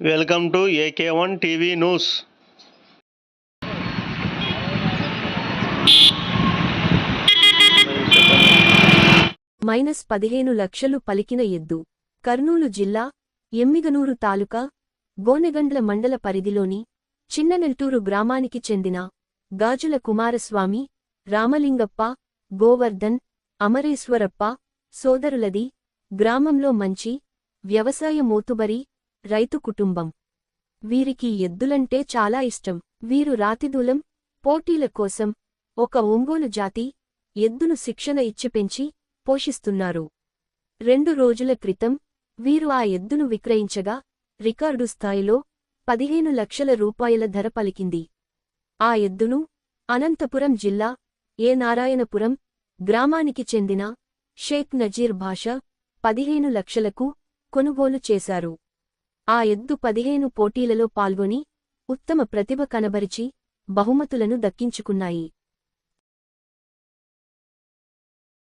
Welcome to AK one TV news. Minus పదిహేను లక్షలు పలికిన ఎద్దు. కర్నూలు జిల్లా ఎమ్మిగనూరు తాలూకా గోనెగండ్ల మండల పరిధిలోని చిన్ననెల్టూరు గ్రామానికి చెందిన గాజుల కుమారస్వామి రామలింగప్ప గోవర్ధన్ అమరేశ్వరప్ప సోదరులది గ్రామంలో మంచి వ్యవసాయ మోతుబరి రైతు కుటుంబం. వీరికి ఎద్దులంటే చాలా ఇష్టం. వీరు రాతిదూలం పోటీల కోసం ఒక ఒంగోలు జాతి ఎద్దును శిక్షణ ఇచ్చి పెంచి పోషిస్తున్నారు. రెండు రోజుల క్రితం వీరు ఆ ఎద్దును విక్రయించగా రికార్డు స్థాయిలో పదిహేను లక్షల రూపాయల ధర పలికింది. ఆ ఎద్దును అనంతపురం జిల్లా ఏ నారాయణపురం గ్రామానికి చెందిన షేక్ నజీర్ భాష పదిహేను లక్షలకు కొనుగోలు చేశారు. ఆ ఎద్దు పదిహేను పోటీలలో పాల్గొని ఉత్తమ ప్రతిభ కనబరిచి బహుమతులను దక్కించుకున్నాయి.